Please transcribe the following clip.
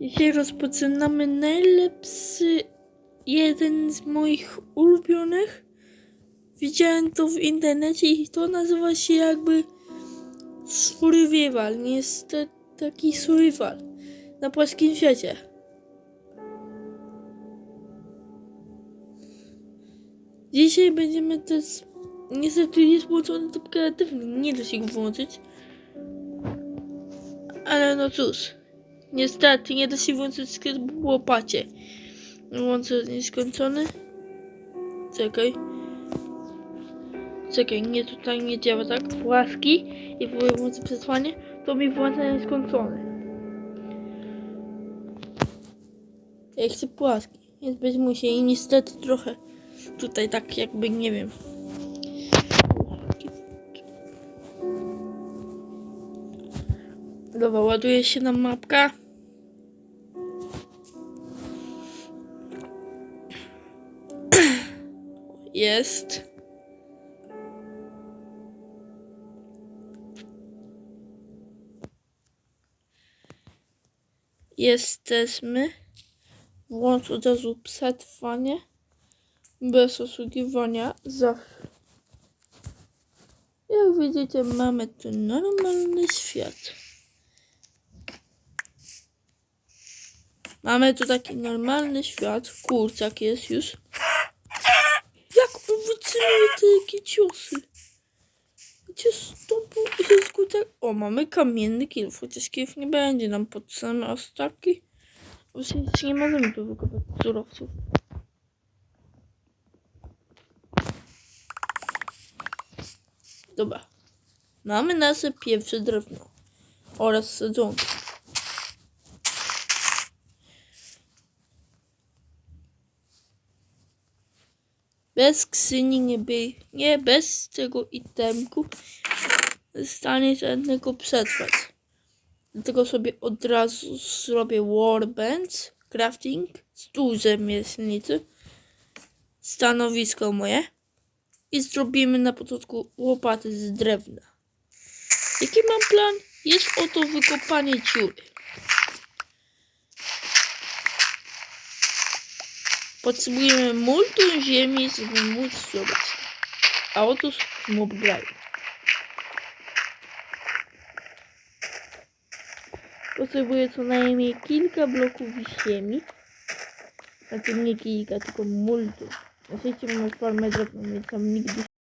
Dzisiaj rozpoczynamy najlepszy, jeden z moich ulubionych. Widziałem to w internecie i to nazywa się jakby survival. Nie jest to taki survival na płaskim świecie. Dzisiaj będziemy też... Niestety jest włączony tryb kreatywny, nie da się go włączyć. Ale no cóż, niestety nie da się włączyć skrypt w łopacie. Włączę nieskończony. Czekaj. Czekaj, nie tutaj nie działa tak. Płaski i próbuję włączyć przesłanie, to mi włącza nieskończony. Ja chcę płaski, więc być musi i niestety trochę tutaj tak jakby nie wiem. Dobra, ładuje się nam mapka. Jest. Jesteśmy. Włącz od razu przetrwanie. Bez osługiwania. Zawsze. Jak widzicie, mamy tu normalny świat. Mamy tu taki normalny świat. Kurczak jest już. Jakie ciosy? Gdzie stopu jest kurczak? O, mamy kamienny kilf. Chociaż kilf nie będzie nam pod same ostaki. Bo się nie możemy tu wykopać surowców. Dobra. Mamy nasze pierwsze drewno oraz sadzonki. Bez skrzyni nie by, nie bez tego itemku stanie żadnego przetrwać. Dlatego sobie od razu zrobię workbench, crafting, stół rzemieślniczy, stanowisko moje i zrobimy na początku łopaty z drewna. Jaki mam plan? Jest oto wykopanie dziury. Potrzebujemy multum ziemi, żeby móc zrobić. A otóż mob grają. Potrzebuję co najmniej kilka bloków ziemi. Znaczy nie kilka, tylko multum. Na świecie mamy formę drewna, więc tam nigdy